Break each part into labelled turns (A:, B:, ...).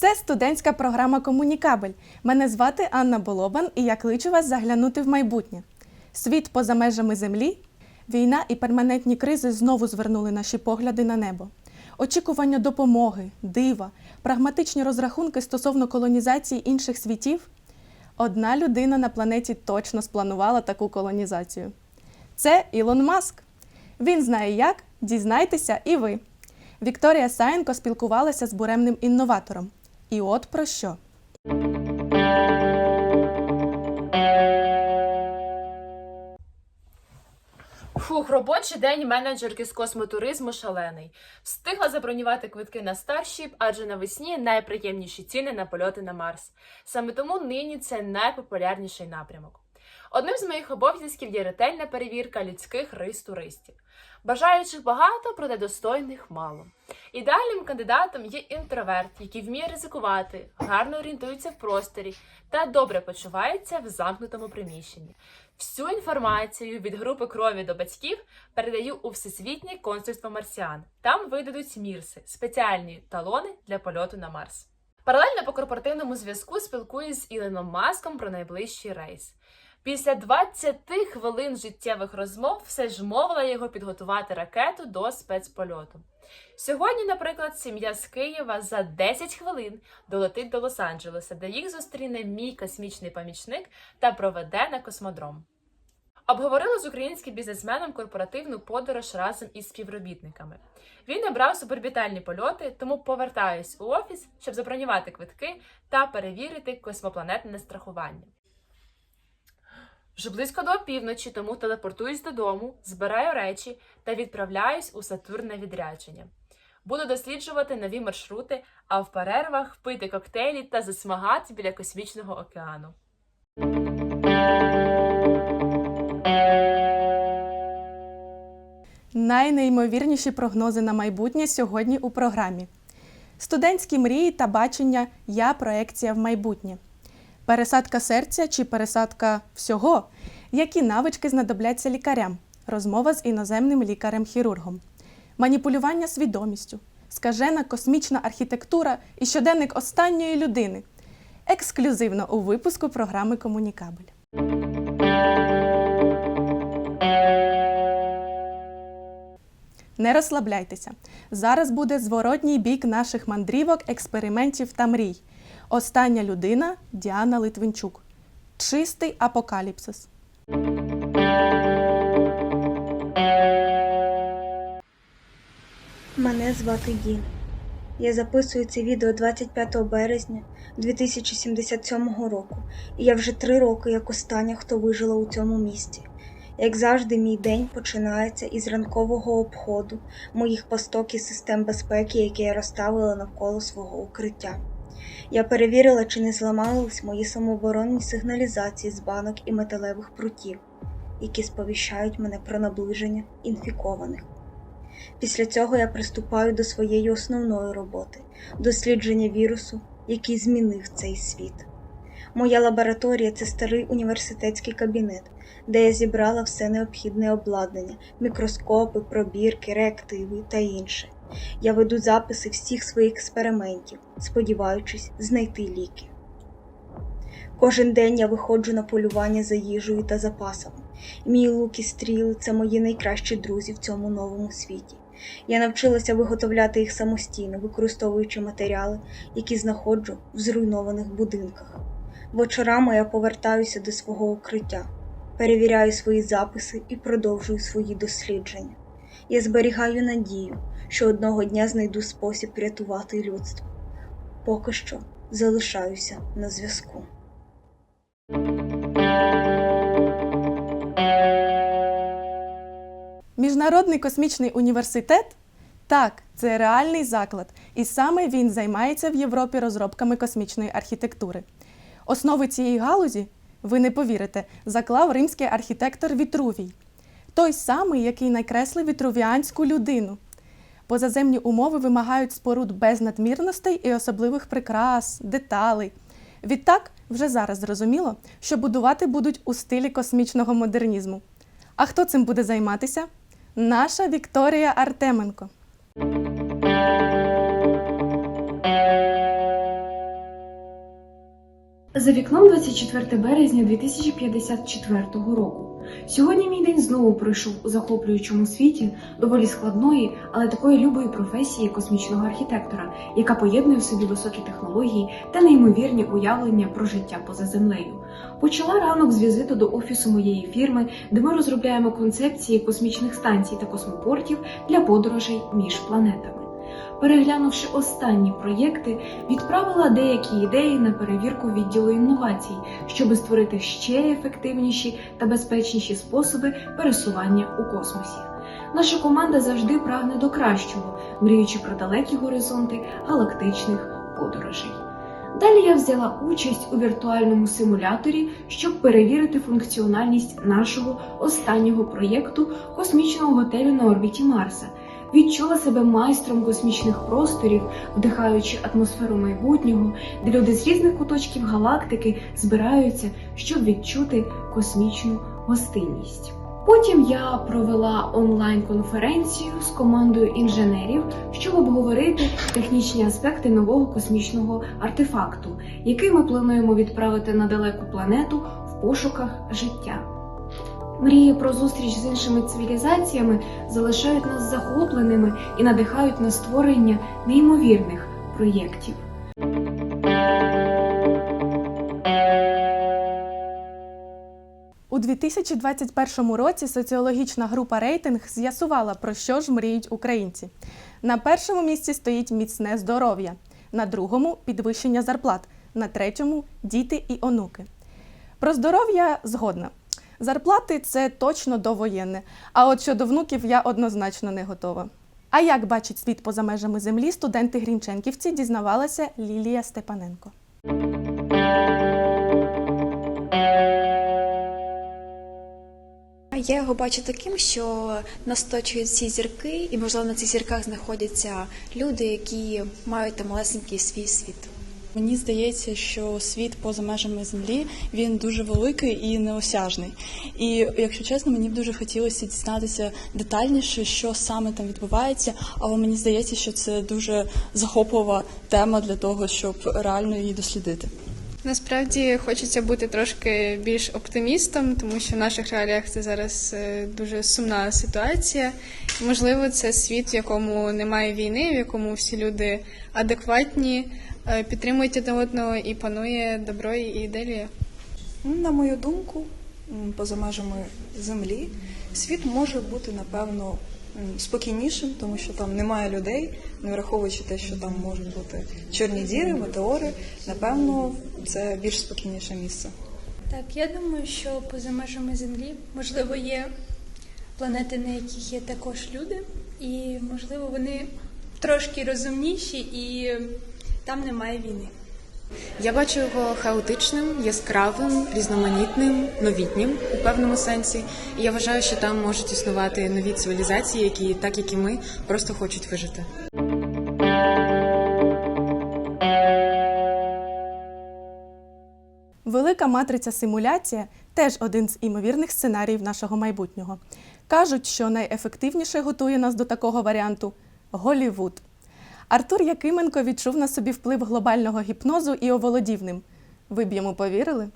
A: Це студентська програма Комунікабель. Мене звати Анна Болобан, і я кличу вас заглянути в майбутнє. Світ поза межами землі, війна і перманентні кризи знову звернули наші погляди на небо. Очікування допомоги, дива, прагматичні розрахунки стосовно колонізації інших світів. Одна людина на планеті точно спланувала таку колонізацію. Це Ілон Маск. Він знає як, дізнайтеся і ви. Вікторія Саєнко спілкувалася з буремним інноватором. І от про що.
B: Фух, робочий день менеджерки з космотуризму шалений. Встигла забронювати квитки на старшіп, адже навесні найприємніші ціни на польоти на Марс. Саме тому нині це найпопулярніший напрямок. Одним з моїх обов'язків є ретельна перевірка людських рис туристів. Бажаючих багато, проте достойних мало. Ідеальним кандидатом є інтроверт, який вміє ризикувати, гарно орієнтується в просторі та добре почувається в замкнутому приміщенні. Всю інформацію від групи крові до батьків передаю у всесвітнє консульство марсіан. Там видадуть мірси, спеціальні талони для польоту на Марс. Паралельно по корпоративному зв'язку спілкуюсь з Ілоном Маском про найближчий рейс. Після 20 хвилин життєвих розмов все ж мовила його підготувати ракету до спецпольоту. Сьогодні, наприклад, сім'я з Києва за 10 хвилин долетить до Лос-Анджелеса, де їх зустріне мій космічний помічник та проведе на космодром. Обговорили з українським бізнесменом корпоративну подорож разом із співробітниками. Він обрав суборбітальні польоти, тому повертаюсь у офіс, щоб забронювати квитки та перевірити космопланетне страхування. Вже близько до опівночі, тому телепортуюсь додому, збираю речі та відправляюсь у Сатурн на відрядження. Буду досліджувати нові маршрути, а в перервах пити коктейлі та засмагати біля космічного океану.
A: Найнеймовірніші прогнози на майбутнє сьогодні у програмі. Студентські мрії та бачення Я проекція в майбутнє. Пересадка серця чи пересадка всього. Які навички знадобляться лікарям? Розмова з іноземним лікарем-хірургом. Маніпулювання свідомістю. Скажена космічна архітектура і щоденник останньої людини. Ексклюзивно у випуску програми Комунікабель. Не розслабляйтеся. Зараз буде зворотній бік наших мандрівок, експериментів та мрій. Остання людина Діана Литвинчук. Чистий апокаліпсис.
C: Мене звати Дін. Я записую це відео 25 березня 2077 року, і я вже три роки як остання, хто вижила у цьому місті. Як завжди, мій день починається із ранкового обходу моїх посток і систем безпеки, які я розставила навколо свого укриття. Я перевірила, чи не зламались мої самооборонні сигналізації з банок і металевих прутів, які сповіщають мене про наближення інфікованих. Після цього я приступаю до своєї основної роботи дослідження вірусу, який змінив цей світ. Моя лабораторія це старий університетський кабінет, де я зібрала все необхідне обладнання, мікроскопи, пробірки, реактиви та інше. Я веду записи всіх своїх експериментів, сподіваючись знайти ліки. Кожен день я виходжу на полювання за їжею та запасами. Мій лук і стріли це мої найкращі друзі в цьому новому світі. Я навчилася виготовляти їх самостійно, використовуючи матеріали, які знаходжу в зруйнованих будинках. Вечорами я повертаюся до свого укриття, перевіряю свої записи і продовжую свої дослідження. Я зберігаю надію, що одного дня знайду спосіб рятувати людство. Поки що залишаюся на зв'язку.
A: Міжнародний космічний університет так, це реальний заклад, і саме він займається в Європі розробками космічної архітектури. Основи цієї галузі, ви не повірите, заклав римський архітектор Вітрувій, той самий, який накреслив вітрувіанську людину. Позаземні умови вимагають споруд без надмірностей і особливих прикрас, деталей. Відтак, вже зараз зрозуміло, що будувати будуть у стилі космічного модернізму. А хто цим буде займатися? Наша Вікторія Артеменко.
D: За вікном 24 березня 2054 року. Сьогодні мій день знову пройшов у захоплюючому світі доволі складної, але такої любої професії космічного архітектора, яка поєднує в собі високі технології та неймовірні уявлення про життя поза землею. Почала ранок з візиту до офісу моєї фірми, де ми розробляємо концепції космічних станцій та космопортів для подорожей між планетами. Переглянувши останні проєкти, відправила деякі ідеї на перевірку відділу інновацій, щоб створити ще ефективніші та безпечніші способи пересування у космосі. Наша команда завжди прагне до кращого, мріючи про далекі горизонти галактичних подорожей. Далі я взяла участь у віртуальному симуляторі, щоб перевірити функціональність нашого останнього проєкту космічного готелю на орбіті Марса. Відчула себе майстром космічних просторів, вдихаючи атмосферу майбутнього, де люди з різних куточків галактики збираються, щоб відчути космічну гостинність. Потім я провела онлайн-конференцію з командою інженерів, щоб обговорити технічні аспекти нового космічного артефакту, який ми плануємо відправити на далеку планету в пошуках життя. Мрії про зустріч з іншими цивілізаціями залишають нас захопленими і надихають на створення неймовірних проєктів.
A: У 2021 році соціологічна група рейтинг з'ясувала, про що ж мріють українці. На першому місці стоїть міцне здоров'я, на другому підвищення зарплат, на третьому діти і онуки. Про здоров'я згодна. Зарплати це точно довоєнне, а от щодо внуків я однозначно не готова. А як бачить світ поза межами землі, студенти Грінченківці дізнавалася Лілія Степаненко.
E: Я його бачу таким, що нас оточують ці зірки, і можливо на цих зірках знаходяться люди, які мають там малесенький свій світ.
F: Мені здається, що світ поза межами землі він дуже великий і неосяжний. І якщо чесно, мені б дуже хотілося дізнатися детальніше, що саме там відбувається. Але мені здається, що це дуже захоплива тема для того, щоб реально її дослідити.
G: Насправді хочеться бути трошки більш оптимістом, тому що в наших реаліях це зараз е, дуже сумна ситуація. Можливо, це світ, в якому немає війни, в якому всі люди адекватні, підтримують один одного і панує добро і ідилія.
H: Ну, На мою думку, поза межами землі світ може бути напевно спокійнішим, тому що там немає людей, не враховуючи те, що там можуть бути чорні діри, метеори. Напевно, це більш спокійніше місце.
I: Так, я думаю, що поза межами Землі можливо є планети, на яких є також люди, і можливо вони трошки розумніші, і там немає війни.
J: Я бачу його хаотичним, яскравим, різноманітним, новітнім у певному сенсі. І я вважаю, що там можуть існувати нові цивілізації, які, так як і ми, просто хочуть вижити.
A: Велика матриця симуляція теж один з імовірних сценаріїв нашого майбутнього. Кажуть, що найефективніше готує нас до такого варіанту Голівуд. Артур Якименко відчув на собі вплив глобального гіпнозу і оволодів ним. Ви б йому повірили?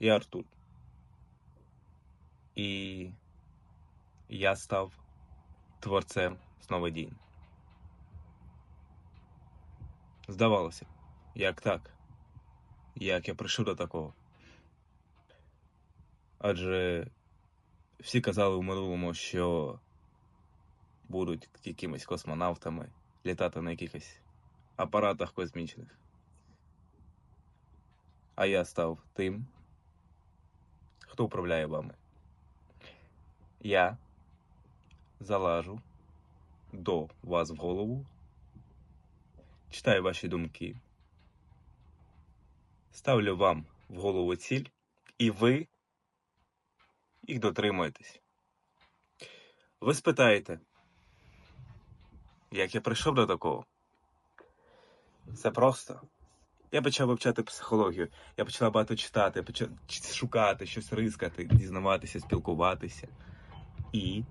K: Я Артур. І я став творцем сновидінь. Здавалося, як так? Як я прийшов до такого? Адже всі казали в минулому, що будуть якимись космонавтами літати на якихось апаратах космічних. А я став тим, хто управляє вами. Я залажу до вас в голову, читаю ваші думки, ставлю вам в голову ціль, і ви їх дотримуєтесь. Ви спитаєте, як я прийшов до такого? Це просто. Я почав вивчати психологію, я почав багато читати, почав шукати, щось рискати, дізнаватися, спілкуватися. І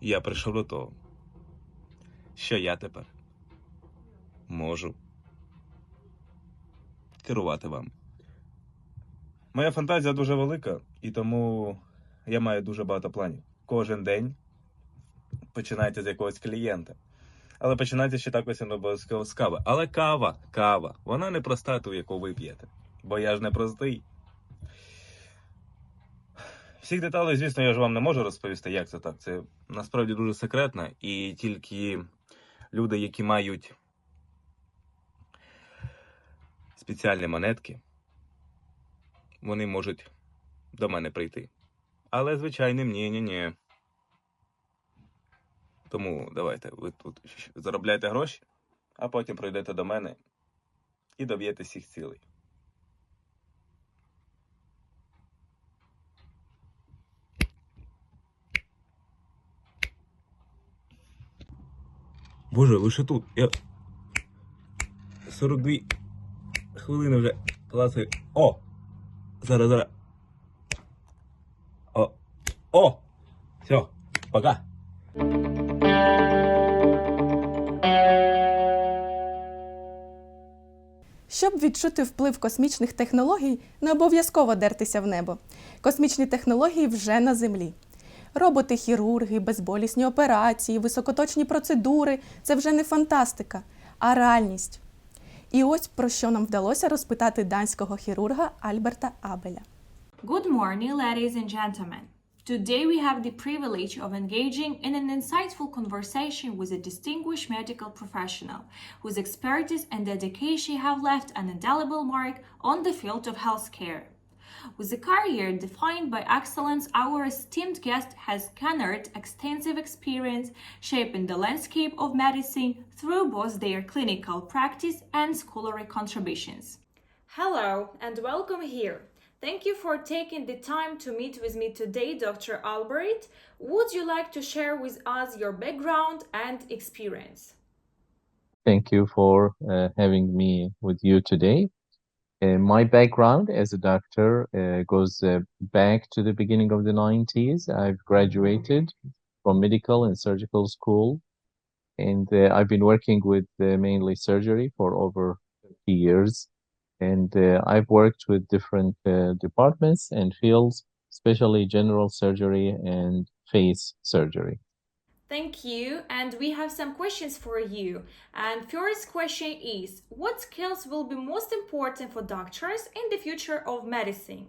K: я прийшов до того, що я тепер можу керувати вами. Моя фантазія дуже велика, і тому я маю дуже багато планів. Кожен день починається з якогось клієнта. Але починається ще так ось не обов'язково з кави. Але кава, кава, вона не проста ту, яку ви п'єте. Бо я ж не простий. Всіх деталей, звісно, я ж вам не можу розповісти, як це так. Це насправді дуже секретно, і тільки люди, які мають спеціальні монетки, вони можуть до мене прийти. Але звичайним ні, ні, ні. Тому давайте, ви тут заробляйте гроші, а потім прийдете до мене і доб'єте всіх цілей. Боже, ви ще тут. Я 42 хвилини вже клацаю. О! Зараз, зараз. О! О! Все, пока.
A: Щоб відчути вплив космічних технологій, не обов'язково дертися в небо. Космічні технології вже на землі. Роботи, хірурги, безболісні операції, високоточні процедури це вже не фантастика, а реальність. І ось про що нам вдалося розпитати данського хірурга Альберта Абеля.
L: Good morning, ladies and gentlemen. Today we have the privilege of engaging in an insightful conversation with a distinguished medical professional whose expertise and dedication have left an indelible mark on the field of healthcare. With a career defined by excellence, our esteemed guest has garnered extensive experience shaping the landscape of medicine through both their clinical practice and scholarly contributions. Hello and welcome here. Thank you for taking the time to meet with me today, Dr. Albert. Would you like to share with us your background and experience?
M: Thank you for uh, having me with you today. Uh, my background as a doctor uh, goes uh, back to the beginning of the 90s. I've graduated from medical and surgical school, and uh, I've been working with uh, mainly surgery for over 30 years. And uh, I've worked with different departments and fields, especially general surgery and face surgery.
L: Thank you. And we have some questions for you. And first question is What skills will be most important for doctors in the future of medicine?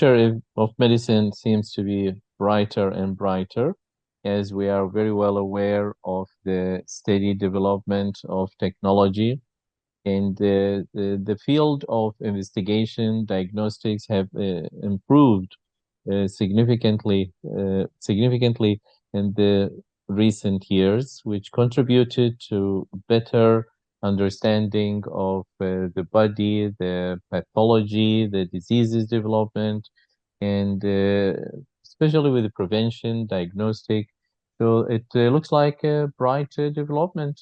M: future of medicine seems to be brighter and brighter as we are very well aware of the steady development of technology and the, the, the field of investigation diagnostics have uh, improved uh, significantly uh, significantly in the recent years which contributed to better understanding of uh, the body, the pathology, the diseases development, and uh, especially with the prevention, diagnostic. So it uh, looks like a bright uh, development.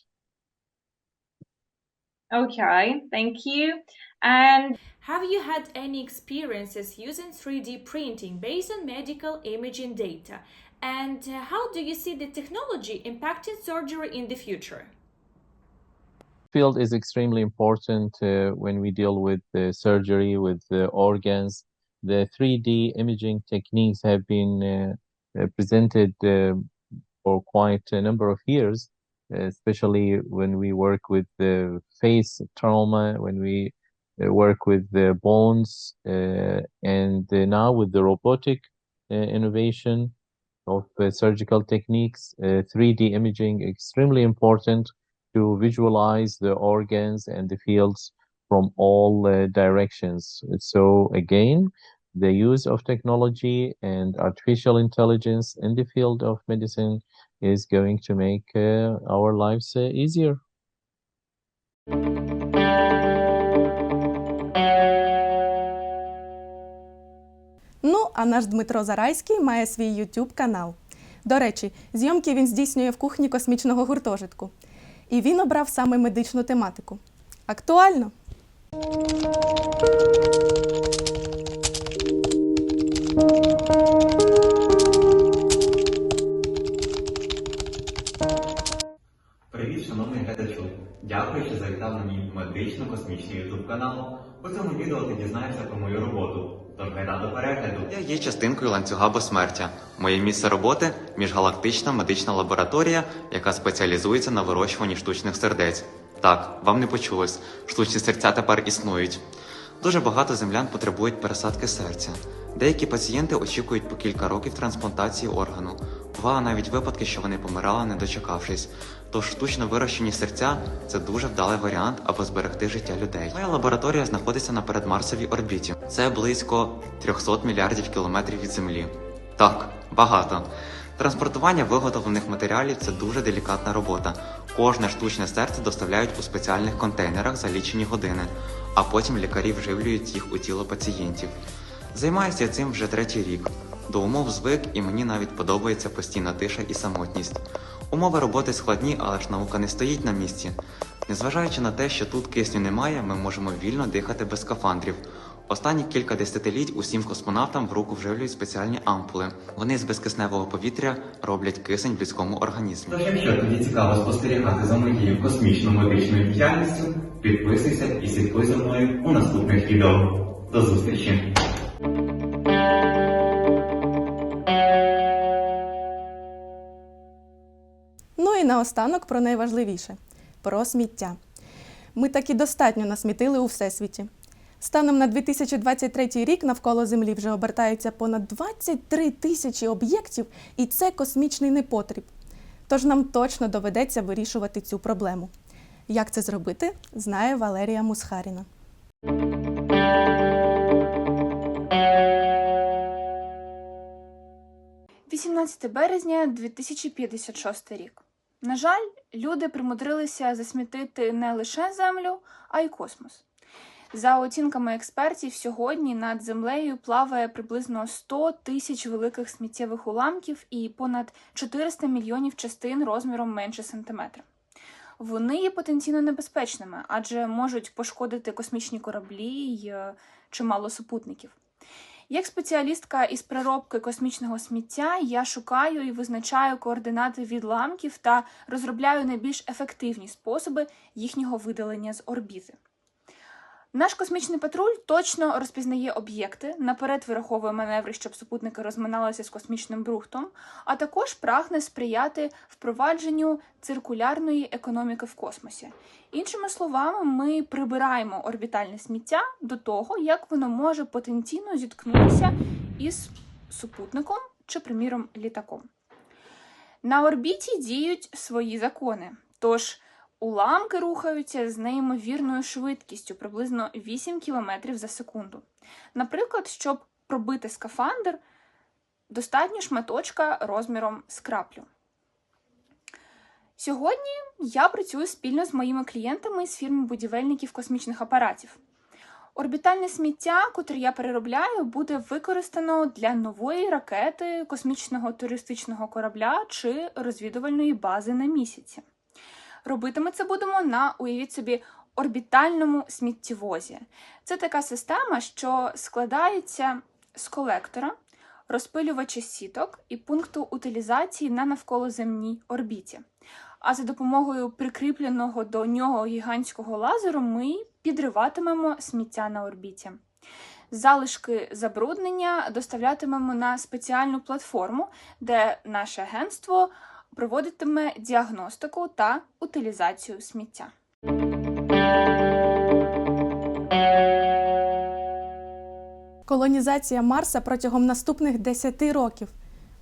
L: Okay, thank you. And have you had any experiences using 3D printing based on medical imaging data? And uh, how do you see the technology impacting surgery in the future?
M: Field is extremely important uh, when we deal with the surgery, with the organs. The 3D imaging techniques have been uh, uh, presented for quite a number of years, especially when we work with the face trauma, when we work with the bones, and now with the robotic innovation of uh, surgical techniques, uh, 3D imaging extremely important to visualize the organs and the fields from all uh, directions. So again, the use of technology and artificial intelligence in the field of medicine is going to make uh, our lives uh, easier.
A: а наш Дмитро Зарайський має свій YouTube канал. До речі, зйомки він здійснює в кухні космічного гуртожитку. І він обрав саме медичну тематику. Актуально! Привіт, шановний глядачу!
N: Дякую, що завітав на мій медично-космічний ютуб канал. У цьому відео ти дізнаєшся про мою роботу. Тож до перегляду. Я є частинкою ланцюга безсмертя. Моє місце роботи міжгалактична медична лабораторія, яка спеціалізується на вирощуванні штучних сердець. Так, вам не почулось, штучні серця тепер існують. Дуже багато землян потребують пересадки серця. Деякі пацієнти очікують по кілька років трансплантації органу. Буває навіть випадки, що вони помирали, не дочекавшись. Тож штучно вирощені серця це дуже вдалий варіант, аби зберегти життя людей. Моя лабораторія знаходиться на передмарсовій орбіті. Це близько 300 мільярдів кілометрів від Землі. Так, багато. Транспортування виготовлених матеріалів це дуже делікатна робота. Кожне штучне серце доставляють у спеціальних контейнерах за лічені години, а потім лікарі вживлюють їх у тіло пацієнтів. Займаюся я цим вже третій рік. До умов звик і мені навіть подобається постійна тиша і самотність. Умови роботи складні, але ж наука не стоїть на місці. Незважаючи на те, що тут кисню немає, ми можемо вільно дихати без скафандрів. Останні кілька десятиліть усім космонавтам в руку вживлюють спеціальні ампули. Вони з безкисневого повітря роблять кисень в людському організмі. Тож, якщо тобі цікаво спостерігати за моєю космічно-медичною діяльністю, підписуйся і слідкуй за мною у наступних відео. До зустрічі!
A: Ну і наостанок про найважливіше про сміття. Ми таки достатньо насмітили у всесвіті. Станом на 2023 рік навколо Землі вже обертається понад 23 тисячі об'єктів, і це космічний непотріб. Тож нам точно доведеться вирішувати цю проблему. Як це зробити, знає Валерія Мусхаріна.
O: 18 березня 2056 рік. На жаль, люди примудрилися засмітити не лише землю, а й космос. За оцінками експертів, сьогодні над землею плаває приблизно 100 тисяч великих сміттєвих уламків і понад 400 мільйонів частин розміром менше сантиметра. Вони є потенційно небезпечними, адже можуть пошкодити космічні кораблі й е, чимало супутників. Як спеціалістка із переробки космічного сміття, я шукаю і визначаю координати відламків та розробляю найбільш ефективні способи їхнього видалення з орбіти. Наш космічний патруль точно розпізнає об'єкти, наперед вираховує маневри, щоб супутники розминалися з космічним брухтом, а також прагне сприяти впровадженню циркулярної економіки в космосі. Іншими словами, ми прибираємо орбітальне сміття до того, як воно може потенційно зіткнутися із супутником чи, приміром, літаком. На орбіті діють свої закони. Тож Уламки рухаються з неймовірною швидкістю, приблизно 8 км за секунду. Наприклад, щоб пробити скафандр, достатньо шматочка розміром з краплю. Сьогодні я працюю спільно з моїми клієнтами з фірми будівельників космічних апаратів. Орбітальне сміття, котре я переробляю, буде використано для нової ракети, космічного туристичного корабля чи розвідувальної бази на місяці. Робити ми це будемо на, уявіть собі, орбітальному сміттєвозі. Це така система, що складається з колектора, розпилювача сіток і пункту утилізації на навколоземній орбіті. А за допомогою прикріпленого до нього гігантського лазеру ми підриватимемо сміття на орбіті. Залишки забруднення доставлятимемо на спеціальну платформу, де наше агентство проводитиме діагностику та утилізацію сміття.
A: Колонізація Марса протягом наступних 10 років.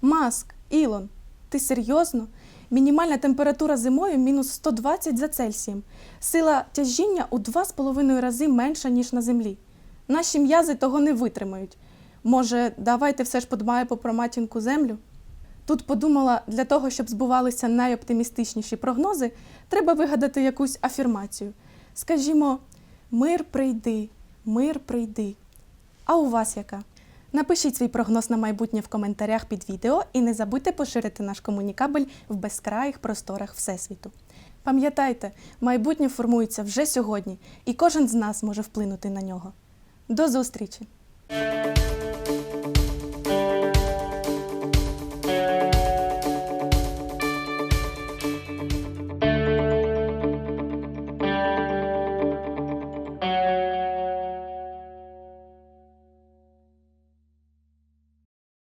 A: Маск, Ілон, ти серйозно? Мінімальна температура зимою мінус 120 за Цельсієм. Сила тяжіння у 2,5 рази менша, ніж на Землі. Наші м'язи того не витримають. Може, давайте все ж подбаємо про матінку Землю? Тут подумала, для того, щоб збувалися найоптимістичніші прогнози, треба вигадати якусь афірмацію. Скажімо, мир прийди, мир прийди. А у вас яка? Напишіть свій прогноз на майбутнє в коментарях під відео і не забудьте поширити наш комунікабель в безкраїх просторах Всесвіту. Пам'ятайте, майбутнє формується вже сьогодні, і кожен з нас може вплинути на нього. До зустрічі!